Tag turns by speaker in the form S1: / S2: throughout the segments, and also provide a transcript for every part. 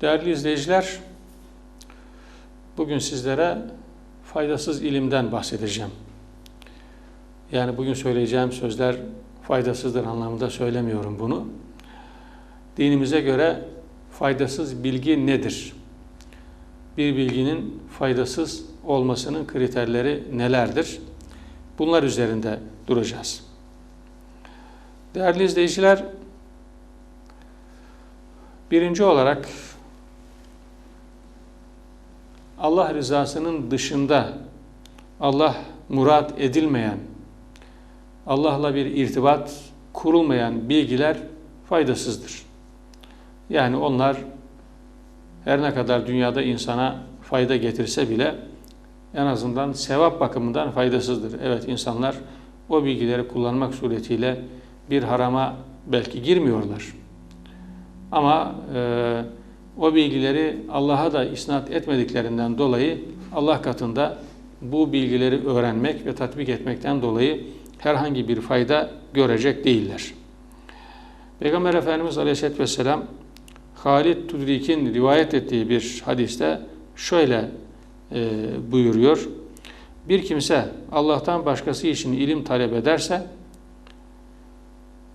S1: Değerli izleyiciler, bugün sizlere faydasız ilimden bahsedeceğim. Yani bugün söyleyeceğim sözler faydasızdır anlamında söylemiyorum bunu. Dinimize göre faydasız bilgi nedir? Bir bilginin faydasız olmasının kriterleri nelerdir? Bunlar üzerinde duracağız. Değerli izleyiciler, birinci olarak Allah rızasının dışında Allah murat edilmeyen, Allah'la bir irtibat kurulmayan bilgiler faydasızdır. Yani onlar her ne kadar dünyada insana fayda getirse bile en azından sevap bakımından faydasızdır. Evet insanlar o bilgileri kullanmak suretiyle bir harama belki girmiyorlar. Ama e, o bilgileri Allah'a da isnat etmediklerinden dolayı Allah katında bu bilgileri öğrenmek ve tatbik etmekten dolayı herhangi bir fayda görecek değiller. Peygamber Efendimiz Aleyhisselatü Vesselam Halid Tudrik'in rivayet ettiği bir hadiste şöyle e, buyuruyor. Bir kimse Allah'tan başkası için ilim talep ederse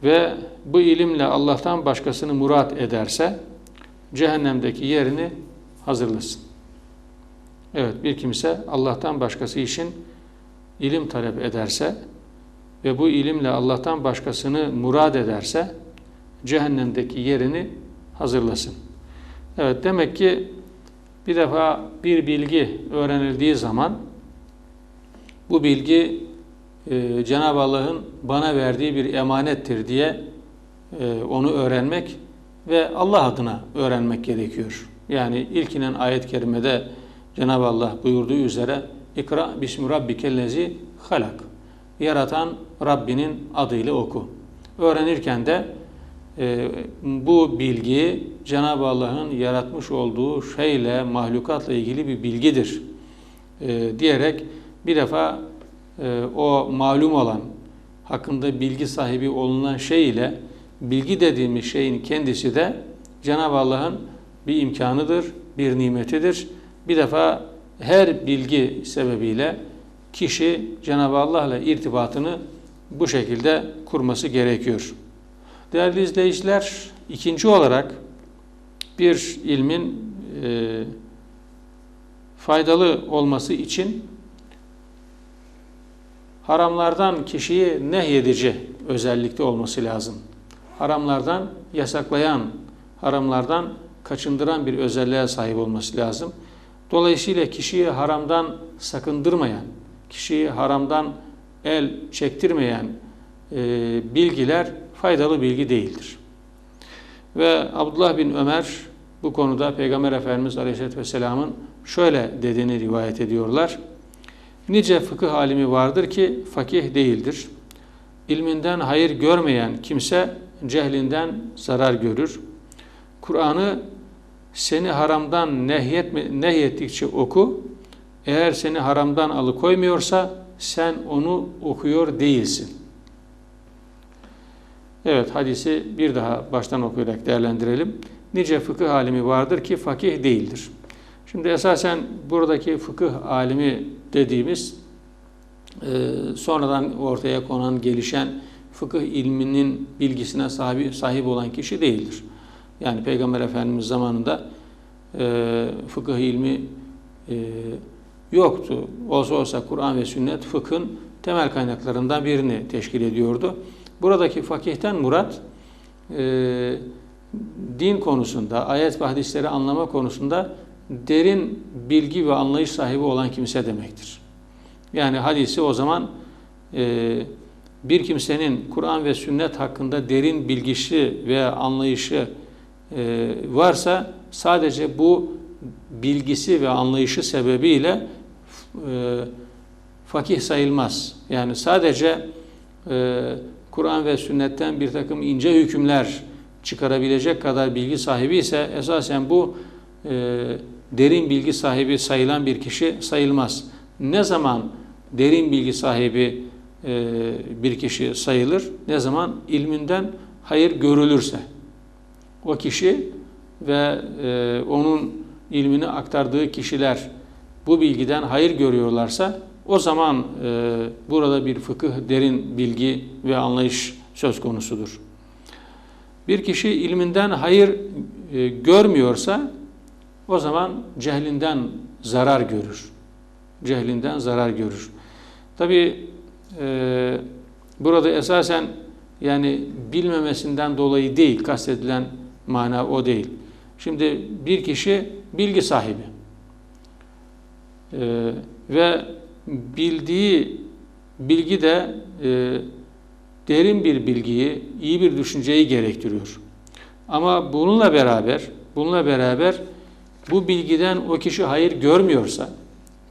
S1: ve bu ilimle Allah'tan başkasını murat ederse cehennemdeki yerini hazırlasın. Evet bir kimse Allah'tan başkası için ilim talep ederse ve bu ilimle Allah'tan başkasını murad ederse cehennemdeki yerini hazırlasın. Evet demek ki bir defa bir bilgi öğrenildiği zaman bu bilgi e, Cenab-ı Allah'ın bana verdiği bir emanettir diye e, onu öğrenmek ve Allah adına öğrenmek gerekiyor. Yani ilkinen ayet-i kerimede Cenab-ı Allah buyurduğu üzere İkra bismi rabbikellezi halak. Yaratan Rabbinin adıyla oku. Öğrenirken de e, bu bilgi Cenab-ı Allah'ın yaratmış olduğu şeyle, mahlukatla ilgili bir bilgidir e, diyerek bir defa e, o malum olan, hakkında bilgi sahibi olunan şey ile bilgi dediğimiz şeyin kendisi de Cenab-ı Allah'ın bir imkanıdır, bir nimetidir. Bir defa her bilgi sebebiyle kişi Cenab-ı Allah'la irtibatını bu şekilde kurması gerekiyor. Değerli izleyiciler, ikinci olarak bir ilmin e, faydalı olması için haramlardan kişiyi nehyedici özellikte olması lazım. Haramlardan yasaklayan, haramlardan kaçındıran bir özelliğe sahip olması lazım. Dolayısıyla kişiyi haramdan sakındırmayan, kişiyi haramdan el çektirmeyen e, bilgiler faydalı bilgi değildir. Ve Abdullah bin Ömer bu konuda Peygamber Efendimiz Aleyhisselatü Vesselam'ın şöyle dediğini rivayet ediyorlar. Nice fıkıh alimi vardır ki fakih değildir. İlminden hayır görmeyen kimse cehlinden zarar görür. Kur'an'ı seni haramdan nehyetme, nehyettikçe oku. Eğer seni haramdan alıkoymuyorsa sen onu okuyor değilsin. Evet hadisi bir daha baştan okuyarak değerlendirelim. Nice fıkıh alimi vardır ki fakih değildir. Şimdi esasen buradaki fıkıh alimi dediğimiz sonradan ortaya konan, gelişen fıkıh ilminin bilgisine sahip, sahip olan kişi değildir. Yani Peygamber Efendimiz zamanında e, fıkıh ilmi e, yoktu. Olsa olsa Kur'an ve sünnet fıkhın temel kaynaklarından birini teşkil ediyordu. Buradaki fakihten murat e, din konusunda, ayet ve hadisleri anlama konusunda derin bilgi ve anlayış sahibi olan kimse demektir. Yani hadisi o zaman e, bir kimsenin Kur'an ve sünnet hakkında derin bilgisi ve anlayışı e, varsa sadece bu bilgisi ve anlayışı sebebiyle e, fakih sayılmaz. Yani sadece e, Kur'an ve sünnetten bir takım ince hükümler çıkarabilecek kadar bilgi sahibi ise esasen bu derin bilgi sahibi sayılan bir kişi sayılmaz. Ne zaman derin bilgi sahibi bir kişi sayılır? Ne zaman ilminden hayır görülürse. O kişi ve e, onun ilmini aktardığı kişiler bu bilgiden hayır görüyorlarsa o zaman e, burada bir fıkıh, derin bilgi ve anlayış söz konusudur. Bir kişi ilminden hayır e, görmüyorsa o zaman cehlinden zarar görür. Cehlinden zarar görür. Tabi e, burada esasen yani bilmemesinden dolayı değil, kastedilen mana o değil. Şimdi bir kişi bilgi sahibi e, ve bildiği bilgi de e, derin bir bilgiyi, iyi bir düşünceyi gerektiriyor. Ama bununla beraber, bununla beraber bu bilgiden o kişi hayır görmüyorsa,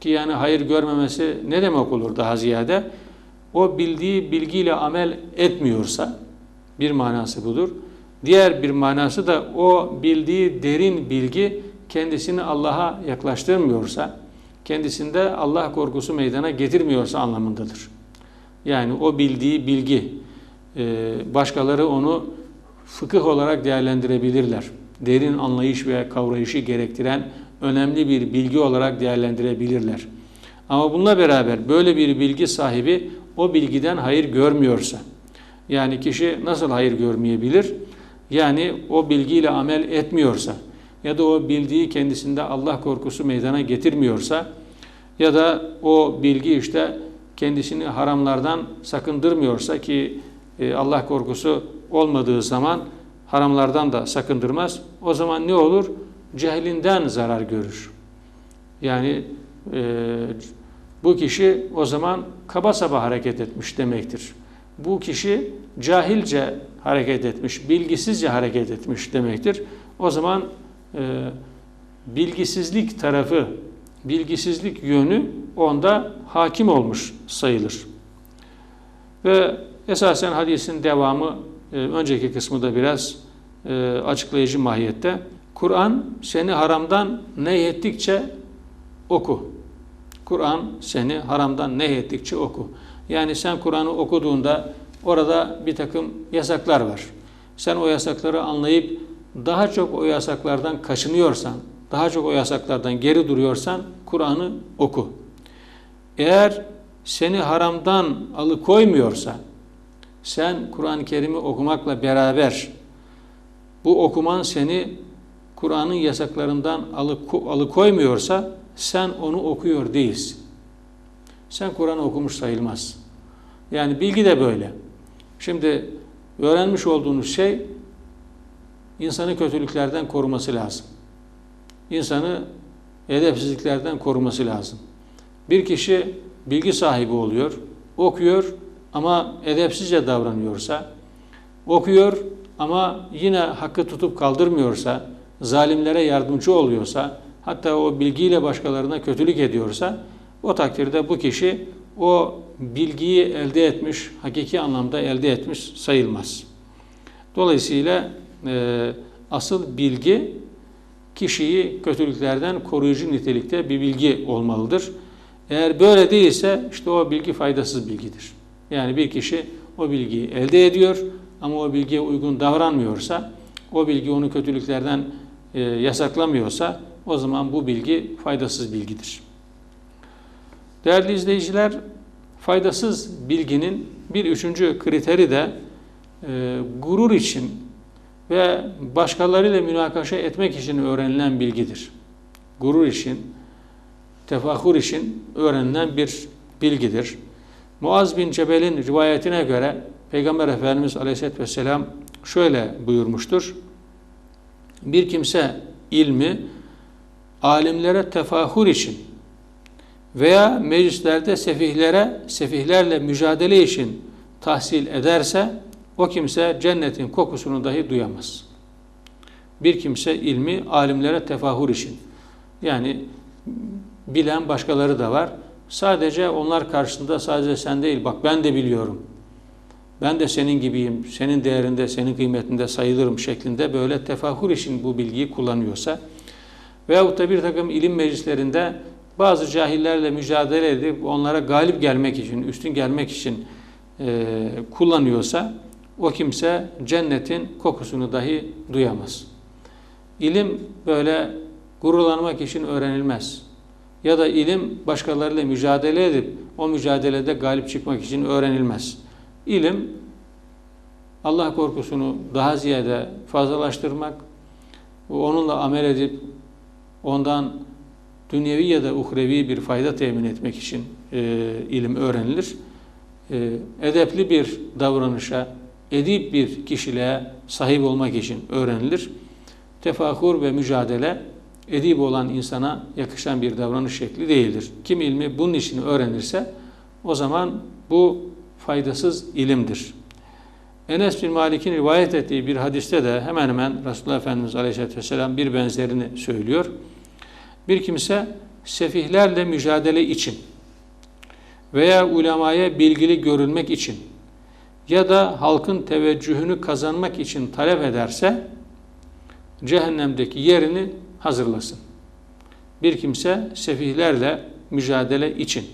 S1: ki yani hayır görmemesi ne demek olur daha ziyade? O bildiği bilgiyle amel etmiyorsa, bir manası budur. Diğer bir manası da o bildiği derin bilgi kendisini Allah'a yaklaştırmıyorsa, kendisinde Allah korkusu meydana getirmiyorsa anlamındadır. Yani o bildiği bilgi, e, başkaları onu fıkıh olarak değerlendirebilirler. Derin anlayış ve kavrayışı gerektiren önemli bir bilgi olarak değerlendirebilirler. Ama bununla beraber böyle bir bilgi sahibi o bilgiden hayır görmüyorsa, yani kişi nasıl hayır görmeyebilir? Yani o bilgiyle amel etmiyorsa ya da o bildiği kendisinde Allah korkusu meydana getirmiyorsa ya da o bilgi işte kendisini haramlardan sakındırmıyorsa ki e, Allah korkusu olmadığı zaman haramlardan da sakındırmaz. O zaman ne olur? Cehlinden zarar görür. Yani e, bu kişi o zaman kaba saba hareket etmiş demektir. Bu kişi cahilce hareket etmiş, bilgisizce hareket etmiş demektir. O zaman e, bilgisizlik tarafı, bilgisizlik yönü onda hakim olmuş sayılır. Ve esasen hadisin devamı, e, önceki kısmı da biraz e, açıklayıcı mahiyette. Kur'an seni haramdan nehyettikçe oku. Kur'an seni haramdan nehyettikçe oku. Yani sen Kur'an'ı okuduğunda orada bir takım yasaklar var. Sen o yasakları anlayıp daha çok o yasaklardan kaçınıyorsan, daha çok o yasaklardan geri duruyorsan Kur'an'ı oku. Eğer seni haramdan alıkoymuyorsa, sen Kur'an-ı Kerim'i okumakla beraber bu okuman seni Kur'an'ın yasaklarından alıkoymuyorsa sen onu okuyor değilsin. Sen Kur'an'ı okumuş sayılmaz. Yani bilgi de böyle. Şimdi öğrenmiş olduğunuz şey insanı kötülüklerden koruması lazım. İnsanı edepsizliklerden koruması lazım. Bir kişi bilgi sahibi oluyor, okuyor ama edepsizce davranıyorsa, okuyor ama yine hakkı tutup kaldırmıyorsa, zalimlere yardımcı oluyorsa, hatta o bilgiyle başkalarına kötülük ediyorsa, o takdirde bu kişi o bilgiyi elde etmiş, hakiki anlamda elde etmiş sayılmaz. Dolayısıyla e, asıl bilgi kişiyi kötülüklerden koruyucu nitelikte bir bilgi olmalıdır. Eğer böyle değilse işte o bilgi faydasız bilgidir. Yani bir kişi o bilgiyi elde ediyor ama o bilgiye uygun davranmıyorsa, o bilgi onu kötülüklerden e, yasaklamıyorsa o zaman bu bilgi faydasız bilgidir. Değerli izleyiciler, faydasız bilginin bir üçüncü kriteri de e, gurur için ve başkalarıyla münakaşa etmek için öğrenilen bilgidir. Gurur için, tefahur için öğrenilen bir bilgidir. Muaz bin Cebel'in rivayetine göre Peygamber Efendimiz Aleyhisselatü Vesselam şöyle buyurmuştur. Bir kimse ilmi alimlere tefahur için veya meclislerde sefihlere, sefihlerle mücadele için tahsil ederse o kimse cennetin kokusunu dahi duyamaz. Bir kimse ilmi alimlere tefahur için. Yani bilen başkaları da var. Sadece onlar karşısında sadece sen değil bak ben de biliyorum. Ben de senin gibiyim, senin değerinde, senin kıymetinde sayılırım şeklinde böyle tefahur için bu bilgiyi kullanıyorsa veyahut da bir takım ilim meclislerinde bazı cahillerle mücadele edip onlara galip gelmek için, üstün gelmek için e, kullanıyorsa o kimse cennetin kokusunu dahi duyamaz. ilim böyle gururlanmak için öğrenilmez. Ya da ilim başkalarıyla mücadele edip o mücadelede galip çıkmak için öğrenilmez. İlim Allah korkusunu daha ziyade fazlalaştırmak, onunla amel edip ondan dünyevi ya da uhrevi bir fayda temin etmek için e, ilim öğrenilir. E, edepli bir davranışa, edip bir kişiliğe sahip olmak için öğrenilir. Tefahur ve mücadele edip olan insana yakışan bir davranış şekli değildir. Kim ilmi bunun için öğrenirse o zaman bu faydasız ilimdir. Enes bin Malik'in rivayet ettiği bir hadiste de hemen hemen Resulullah Efendimiz Aleyhisselatü Vesselam bir benzerini söylüyor. Bir kimse sefihlerle mücadele için veya ulemaya bilgili görülmek için ya da halkın teveccühünü kazanmak için talep ederse cehennemdeki yerini hazırlasın. Bir kimse sefihlerle mücadele için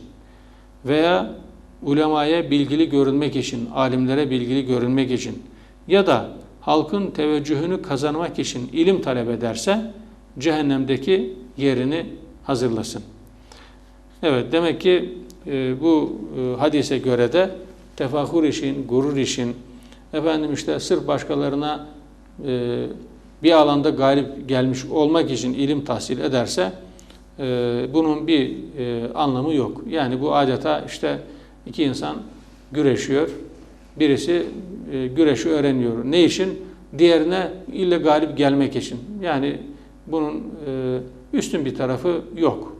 S1: veya ulemaya bilgili görünmek için, alimlere bilgili görünmek için ya da halkın teveccühünü kazanmak için ilim talep ederse cehennemdeki yerini hazırlasın. Evet demek ki e, bu e, hadise göre de tefahur işin, gurur işin, efendim işte sırf başkalarına e, bir alanda galip gelmiş olmak için ilim tahsil ederse e, bunun bir e, anlamı yok. Yani bu adeta işte iki insan güreşiyor. Birisi e, güreşi öğreniyor. Ne için? Diğerine ille galip gelmek için. Yani bunun e, üstün bir tarafı yok.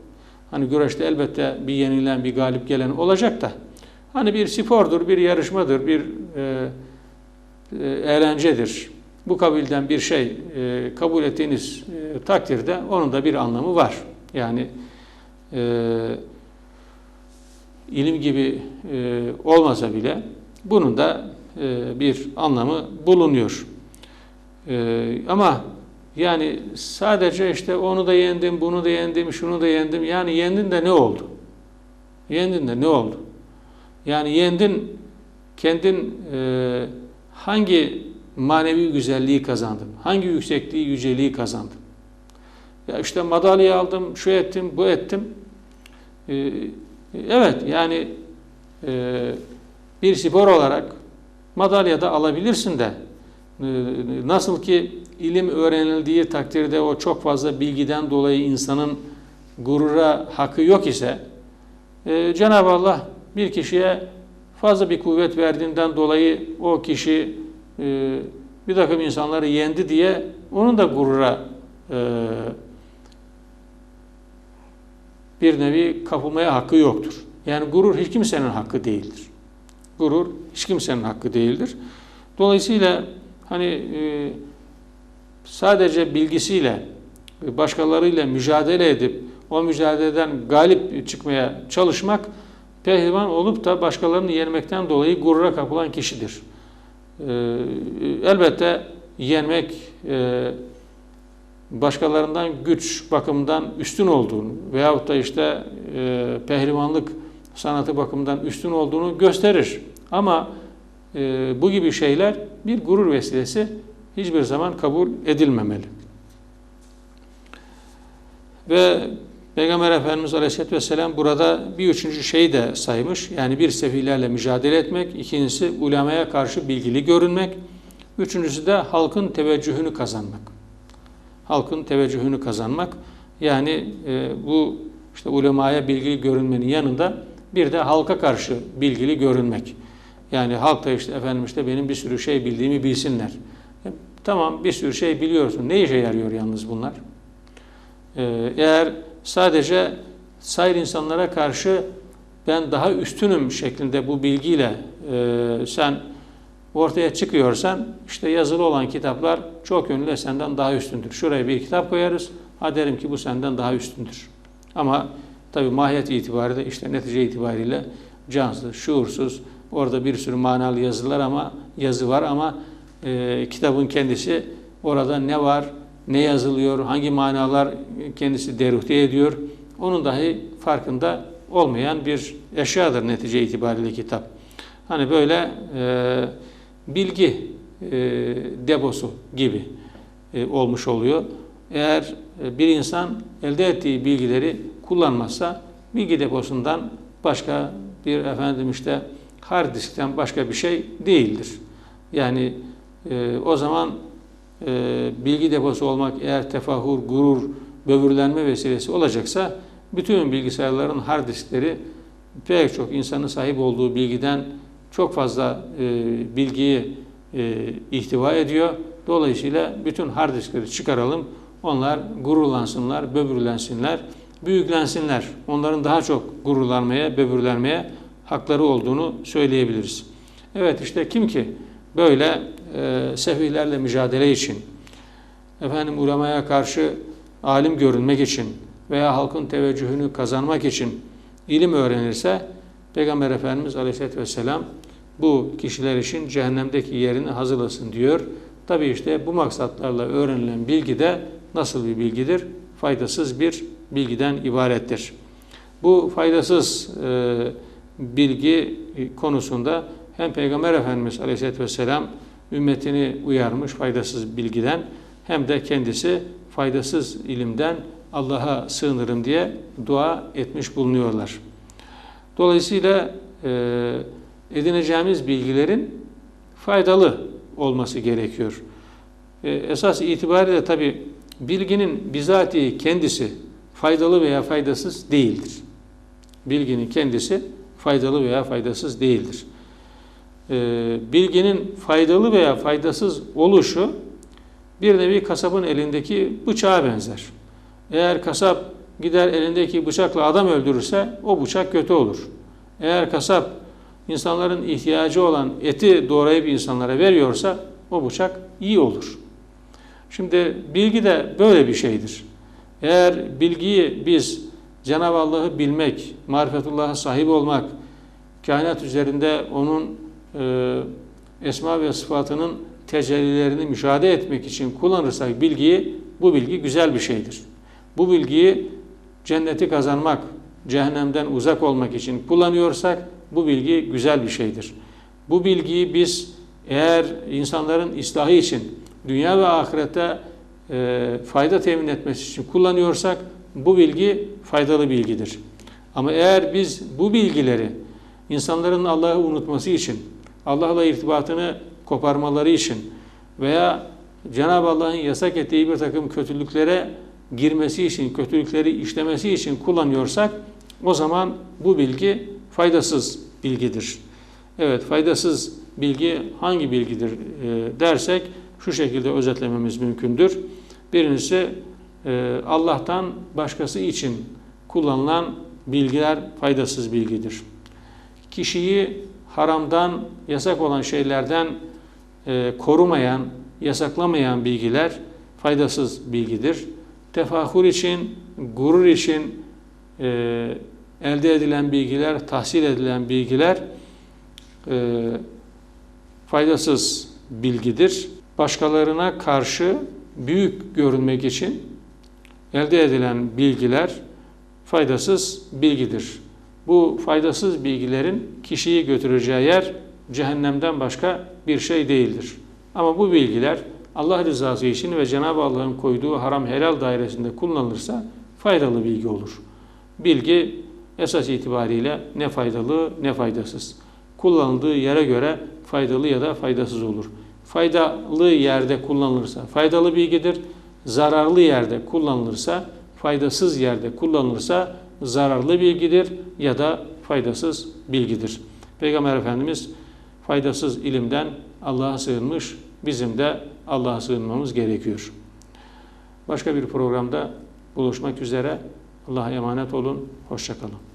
S1: Hani güreşte elbette bir yenilen, bir galip gelen olacak da hani bir spordur, bir yarışmadır, bir e, e, eğlencedir. Bu kabilden bir şey e, kabul ettiğiniz e, takdirde onun da bir anlamı var. Yani e, ilim gibi e, olmasa bile bunun da e, bir anlamı bulunuyor. E, ama yani sadece işte onu da yendim, bunu da yendim, şunu da yendim. Yani yendin de ne oldu? Yendin de ne oldu? Yani yendin, kendin e, hangi manevi güzelliği kazandın? Hangi yüksekliği, yüceliği kazandın? Ya işte madalya aldım, şu ettim, bu ettim. E, evet yani e, bir spor olarak madalya da alabilirsin de nasıl ki ilim öğrenildiği takdirde o çok fazla bilgiden dolayı insanın gurura hakkı yok ise e, Cenab-ı Allah bir kişiye fazla bir kuvvet verdiğinden dolayı o kişi e, bir takım insanları yendi diye onun da gurura e, bir nevi kapılmaya hakkı yoktur. Yani gurur hiç kimsenin hakkı değildir. Gurur hiç kimsenin hakkı değildir. Dolayısıyla hani e, sadece bilgisiyle başkalarıyla mücadele edip o mücadeleden galip çıkmaya çalışmak pehlivan olup da başkalarını yenmekten dolayı gurura kapılan kişidir. Ee, elbette yenmek e, başkalarından güç bakımından üstün olduğunu veyahut da işte e, pehlivanlık sanatı bakımından üstün olduğunu gösterir. Ama e, bu gibi şeyler bir gurur vesilesi hiçbir zaman kabul edilmemeli. Ve Peygamber Efendimiz Aleyhisselatü Vesselam burada bir üçüncü şeyi de saymış. Yani bir sefilerle mücadele etmek, ikincisi ulemaya karşı bilgili görünmek, üçüncüsü de halkın teveccühünü kazanmak. Halkın teveccühünü kazanmak. Yani e, bu işte ulemaya bilgili görünmenin yanında bir de halka karşı bilgili görünmek. Yani halk da işte efendim işte benim bir sürü şey bildiğimi bilsinler. E, tamam bir sürü şey biliyorsun. Ne işe yarıyor yalnız bunlar? E, eğer sadece sair insanlara karşı ben daha üstünüm şeklinde bu bilgiyle e, sen ortaya çıkıyorsan işte yazılı olan kitaplar çok yönlü senden daha üstündür. Şuraya bir kitap koyarız. Ha derim ki bu senden daha üstündür. Ama tabi mahiyet itibariyle işte netice itibariyle cansız, şuursuz, orada bir sürü manalı yazılar ama yazı var ama e, kitabın kendisi orada ne var, ne yazılıyor, hangi manalar kendisi deruhte ediyor, onun dahi farkında olmayan bir eşyadır netice itibariyle kitap. Hani böyle e, bilgi e, deposu gibi e, olmuş oluyor. eğer e, bir insan elde ettiği bilgileri kullanmazsa bilgi deposundan başka bir efendim işte hard diskten başka bir şey değildir. Yani e, o zaman e, bilgi deposu olmak eğer tefahur, gurur, böbürlenme vesilesi olacaksa bütün bilgisayarların hard diskleri pek çok insanın sahip olduğu bilgiden çok fazla e, bilgiyi e, ihtiva ediyor. Dolayısıyla bütün hard diskleri çıkaralım. Onlar gururlansınlar, böbürlensinler, büyüklensinler. Onların daha çok gururlanmaya, böbürlenmeye hakları olduğunu söyleyebiliriz. Evet işte kim ki böyle e, sefihlerle mücadele için, efendim ulemaya karşı alim görünmek için veya halkın teveccühünü kazanmak için ilim öğrenirse Peygamber Efendimiz Aleyhisselatü Vesselam bu kişiler için cehennemdeki yerini hazırlasın diyor. Tabi işte bu maksatlarla öğrenilen bilgi de nasıl bir bilgidir? Faydasız bir bilgiden ibarettir. Bu faydasız e, bilgi konusunda hem Peygamber Efendimiz Aleyhisselatü Vesselam ümmetini uyarmış faydasız bilgiden hem de kendisi faydasız ilimden Allah'a sığınırım diye dua etmiş bulunuyorlar. Dolayısıyla e, edineceğimiz bilgilerin faydalı olması gerekiyor. E, esas itibariyle tabi bilginin bizatihi kendisi faydalı veya faydasız değildir. Bilginin kendisi faydalı veya faydasız değildir. E, bilginin faydalı veya faydasız oluşu bir nevi kasabın elindeki bıçağa benzer. Eğer kasap gider elindeki bıçakla adam öldürürse o bıçak kötü olur. Eğer kasap insanların ihtiyacı olan eti doğrayıp insanlara veriyorsa o bıçak iyi olur. Şimdi bilgi de böyle bir şeydir. Eğer bilgiyi biz Cenab-ı Allah'ı bilmek, marifetullah'a sahip olmak, kainat üzerinde onun e, esma ve sıfatının tecellilerini müşahede etmek için kullanırsak bilgiyi, bu bilgi güzel bir şeydir. Bu bilgiyi cenneti kazanmak, cehennemden uzak olmak için kullanıyorsak bu bilgi güzel bir şeydir. Bu bilgiyi biz eğer insanların ıslahı için dünya ve ahirette e, fayda temin etmesi için kullanıyorsak bu bilgi faydalı bilgidir. Ama eğer biz bu bilgileri insanların Allah'ı unutması için, Allah'la irtibatını koparmaları için veya Cenab-ı Allah'ın yasak ettiği bir takım kötülüklere girmesi için, kötülükleri işlemesi için kullanıyorsak o zaman bu bilgi faydasız bilgidir. Evet faydasız bilgi hangi bilgidir e, dersek şu şekilde özetlememiz mümkündür. Birincisi Allah'tan başkası için kullanılan bilgiler faydasız bilgidir. Kişiyi haramdan, yasak olan şeylerden e, korumayan, yasaklamayan bilgiler faydasız bilgidir. Tefahur için, gurur için e, elde edilen bilgiler, tahsil edilen bilgiler e, faydasız bilgidir. Başkalarına karşı büyük görünmek için elde edilen bilgiler faydasız bilgidir. Bu faydasız bilgilerin kişiyi götüreceği yer cehennemden başka bir şey değildir. Ama bu bilgiler Allah rızası için ve Cenab-ı Allah'ın koyduğu haram helal dairesinde kullanılırsa faydalı bilgi olur. Bilgi esas itibariyle ne faydalı ne faydasız. Kullanıldığı yere göre faydalı ya da faydasız olur. Faydalı yerde kullanılırsa faydalı bilgidir. Zararlı yerde kullanılırsa, faydasız yerde kullanılırsa zararlı bilgidir ya da faydasız bilgidir. Peygamber Efendimiz faydasız ilimden Allah'a sığınmış, bizim de Allah'a sığınmamız gerekiyor. Başka bir programda buluşmak üzere. Allah'a emanet olun. Hoşçakalın.